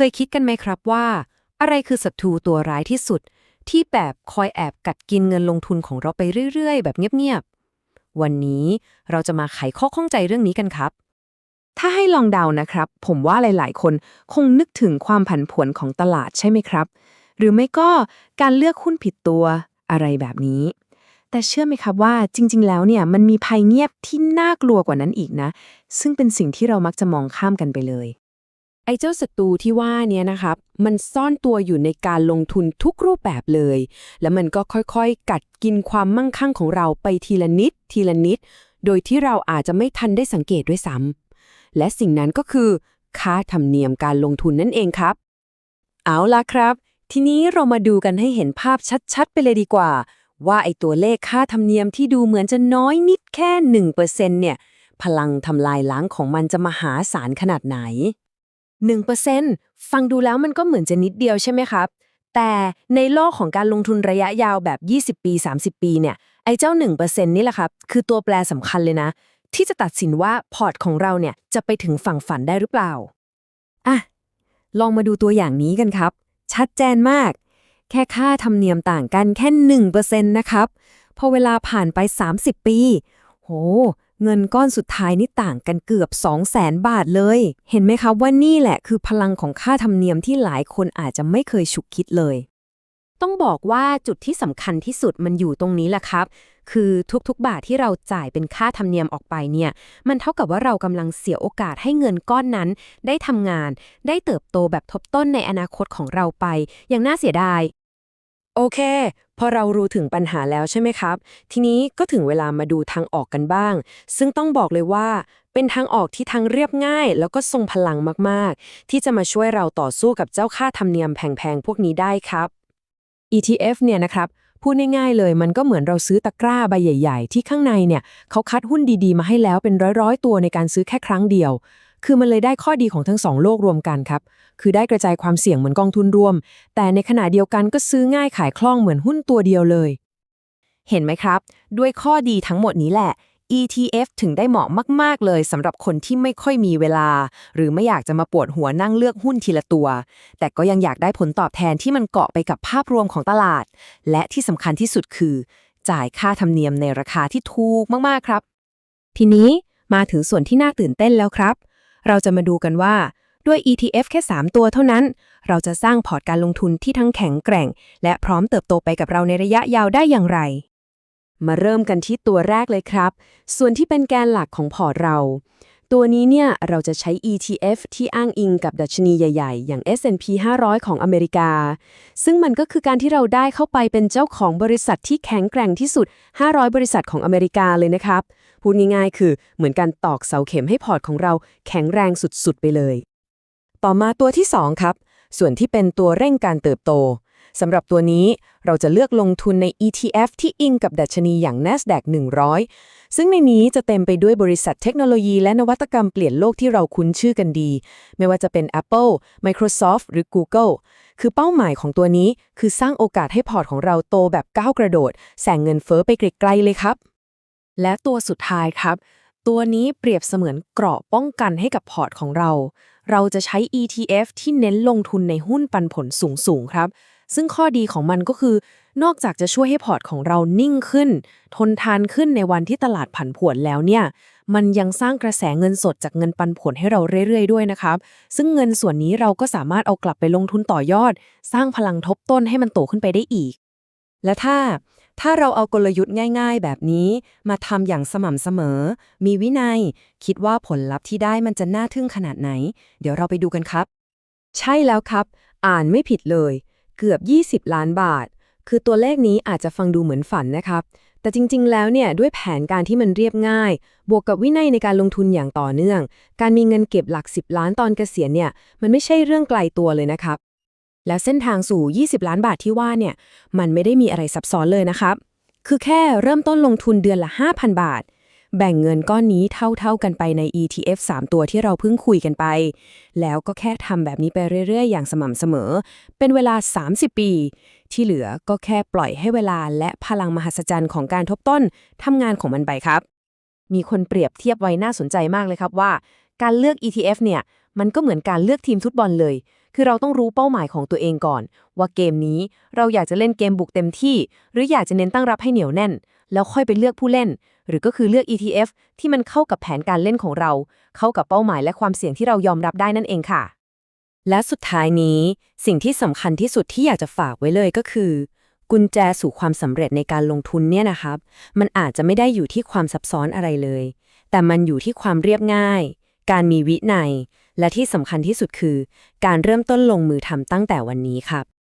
เคยคิดกันไหมครับว่า อะไรคือศัตรูตัวร้ายที่สุด ที่แบบคอยแอบกัดกินเงินลงทุนของเราไปเรื่อย ๆ แบบเงียบๆ วันนี้เราจะมาไขข้อข้องใจเรื่องนี้กันครับ ถ้าให้ลองเดานะครับ ผมว่าหลาย ๆ คนคงนึกถึงความผันผวนของตลาดใช่ไหมครับ หรือไม่ก็การเลือกหุ้นผิดตัวอะไรแบบนี้ แต่เชื่อไหมครับว่าจริง ๆ แล้วเนี่ยมันมีภัยเงียบที่น่ากลัวกว่านั้นอีกนะ ซึ่งเป็นสิ่งที่เรามักจะมองข้ามกันไปเลย ไอ้เจ้าศัตรูที่ว่าเนี่ยนะครับ มันซ่อนตัวอยู่ในการลงทุนทุกรูปแบบเลย แล้วมันก็ค่อยๆ กัดกินความมั่งคั่งของเราไปทีละนิด ทีละนิด โดยที่เราอาจจะไม่ทันได้สังเกตด้วยซ้ำและสิ่งนั้นก็คือ ค่าธรรมเนียมการลงทุนนั่นเองครับ เอาล่ะครับ ทีนี้เรามาดูกันให้เห็นภาพชัดๆ ไปเลยดีกว่า ว่าไอ้ตัวเลขค่าธรรมเนียมที่ดูเหมือนจะน้อยนิดแค่1%เนี่ย พลังทำลายล้างของมันจะมหาศาลขนาดไหน 1%ฟังดูแล้วมันก็เหมือนจะนิดเดียวใช่ไหมครับ แต่ในโลกของการลงทุนระยะยาวแบบ 20 ปี 30 ปีเนี่ย ไอ้เจ้า 1%นี่แหละครับ คือตัวแปรสำคัญเลยนะ ที่จะตัดสินว่าพอร์ตของเราเนี่ยจะไปถึงฝั่งฝันได้หรือเปล่า อะ ลองมาดูตัวอย่างนี้กันครับ ชัดเจนมาก แค่ค่าธรรมเนียมต่างกันแค่ 1%นะครับ พอเวลาผ่านไป 30 ปี โห เงินก้อนสุดท้ายนี่ต่างกันเกือบ200,000บาทเลย เห็นไหมครับว่านี่แหละคือพลังของค่าธรรมเนียมที่หลายคนอาจจะไม่เคยฉุกคิดเลย ต้องบอกว่าจุดที่สำคัญที่สุดมันอยู่ตรงนี้แหละครับ คือทุกๆบาทที่เราจ่ายเป็นค่าธรรมเนียมออกไปเนี่ย มันเท่ากับว่าเรากำลังเสียโอกาสให้เงินก้อนนั้น ได้ทำงาน ได้เติบโตแบบทบต้นในอนาคตของเราไป อย่างน่าเสียดาย โอเค พอเรารู้ถึงปัญหาแล้วใช่ไหมครับ ทีนี้ก็ถึงเวลามาดูทางออกกันบ้าง ซึ่งต้องบอกเลยว่า เป็นทางออกที่ทั้งเรียบง่าย แล้วก็ทรงพลังมากๆ ที่จะมาช่วยเราต่อสู้กับเจ้าค่าธรรมเนียมแพงๆ พวกนี้ได้ครับ ETF เนี่ยนะครับพูดง่ายๆเลยมันก็เหมือนเราซื้อตะกร้าใบใหญ่ ๆ ที่ข้างในเนี่ยเขาคัดหุ้นดีๆ มาให้แล้วเป็นร้อยๆตัวในการซื้อแค่ครั้งเดียว คือมันเลยได้ข้อดีของทั้งสองโลกรวมกันครับ คือได้กระจายความเสี่ยงเหมือนกองทุนรวม แต่ในขณะเดียวกันก็ซื้อง่ายขายคล่องเหมือนหุ้นตัวเดียวเลย เห็นไหมครับ ด้วยข้อดีทั้งหมดนี้แหละ ETF ถึงได้เหมาะมาก ๆ เลยสำหรับคนที่ไม่ค่อยมีเวลา หรือไม่อยากจะมาปวดหัวนั่งเลือกหุ้นทีละตัว แต่ก็ยังอยากได้ผลตอบแทนที่มันเกาะไปกับภาพรวมของตลาด และที่สำคัญที่สุดคือ จ่ายค่าธรรมเนียมในราคาที่ถูกมาก ๆ ครับ ทีนี้มาถึงส่วนที่น่าตื่นเต้นแล้วครับ เราจะมาดูกันว่าด้วย ETF แค่ 3 ตัวเท่านั้น เราจะสร้างพอร์ตการลงทุนที่ทั้งแข็งแกร่ง และพร้อมเติบโตไปกับเราในระยะยาวได้อย่างไร มาเริ่มกันที่ตัวแรกเลยครับ ส่วนที่เป็นแกนหลักของพอร์ตเรา ตัวนี้เนี่ยเราจะใช้ ETF ที่อ้างอิงกับดัชนีใหญ่ๆ อย่าง S&P 500 ของอเมริกา ซึ่งมันก็คือการที่เราได้เข้าไปเป็นเจ้าของบริษัทที่แข็งแกร่งที่สุด 500 บริษัทของอเมริกาเลยนะครับ พูดง่ายๆ คือเหมือนการตอกเสาเข็มให้พอร์ตของเราแข็งแรงสุดๆ ไปเลย ต่อมาตัวที่ 2 ครับ ส่วนที่เป็นตัวเร่งการเติบโต สำหรับตัวนี้เราจะเลือกลงทุนใน ETF ที่อิงกับดัชนีอย่าง NASDAQ 100 ซึ่งในนี้จะเต็มไปด้วยบริษัทเทคโนโลยีและนวัตกรรมเปลี่ยนโลกที่เราคุ้นชื่อกันดี ไม่ว่าจะเป็น Apple Microsoft หรือ Google คือเป้าหมายของตัวนี้คือสร้างโอกาสให้พอร์ตของเราโตแบบก้าวกระโดด แสงเงินเฟ้อไปไกลๆเลยครับ และตัวสุดท้ายครับ ตัวนี้เปรียบเสมือนเกราะป้องกันให้กับพอร์ตของเรา เราจะใช้ ETF ที่เน้นลงทุนในหุ้นปันผลสูงๆครับ ซึ่งข้อดีของมันก็คือ นอกจากจะช่วยให้พอร์ตของเรานิ่งขึ้น ทนทานขึ้นในวันที่ตลาดผันผวนแล้วเนี่ย มันยังสร้างกระแสเงินสดจากเงินปันผลให้เราเรื่อยๆ ด้วยนะครับ ซึ่งเงินส่วนนี้เราก็สามารถเอากลับไปลงทุนต่อยอด สร้างพลังทบต้นให้มันโตขึ้นไปได้อีก และถ้าถ้าเราเอากลยุทธ์ง่าย ๆ แบบนี้มาทำอย่างสม่ำเสมอ มีวินัย คิดว่าผลลัพธ์ที่ได้มันจะน่าทึ่งขนาดไหน เดี๋ยวเราไปดูกันครับ ใช่แล้วครับ อ่านไม่ผิดเลย เกือบ 20 ล้านบาท คือตัวเลขนี้อาจจะฟังดูเหมือนฝันนะครับ แต่จริง ๆ แล้วเนี่ยด้วยแผนการที่มันเรียบง่าย บวกกับวินัยในการลงทุนอย่างต่อเนื่อง การมีเงินเก็บหลัก 10 ล้านตอนเกษียณเนี่ย มันไม่ใช่เรื่องไกลตัวเลยนะครับ แล้วเส้นทางสู่ 20 ล้านบาทที่ว่าเนี่ย มันไม่ได้มีอะไรซับซ้อนเลยนะครับ คือแค่เริ่มต้นลงทุนเดือนละ 5,000 บาท แบ่งเงินก้อนนี้เท่าๆกันไปใน ETF 3 ตัวที่เราเพิ่งคุยกันไป แล้วก็แค่ทำแบบนี้ไปเรื่อยๆ อย่างสม่ำเสมอ เป็นเวลา 30 ปี ที่เหลือก็แค่ปล่อยให้เวลาและพลังมหัศจรรย์ของการทบต้นทำงานของมันไปครับ มีคนเปรียบเทียบไว้น่าสนใจมากเลยครับว่า การเลือก ETF เนี่ย มันก็เหมือนการเลือกทีมฟุตบอลเลย คือเราต้องรู้เป้าหมายของตัวเองก่อน ว่าเกมนี้เราอยากจะเล่นเกมบุกเต็มที่ หรืออยากจะเน้นตั้งรับให้เหนียวแน่น แล้วค่อยไปเลือกผู้เล่น หรือก็คือเลือก ETF ที่มันเข้ากับแผนการเล่นของเรา เข้ากับเป้าหมายและความเสี่ยงที่เรายอมรับได้นั่นเองค่ะ และสุดท้ายนี้ สิ่งที่สำคัญที่สุดที่อยากจะฝากไว้เลยก็คือ กุญแจสู่ความสำเร็จในการลงทุนเนี่ยนะครับ มันอาจจะไม่ได้อยู่ที่ความซับซ้อนอะไรเลย แต่มันอยู่ที่ความเรียบง่าย การมีวินัย และที่สำคัญที่สุดคือ การเริ่มต้นลงมือทำตั้งแต่วันนี้ครับ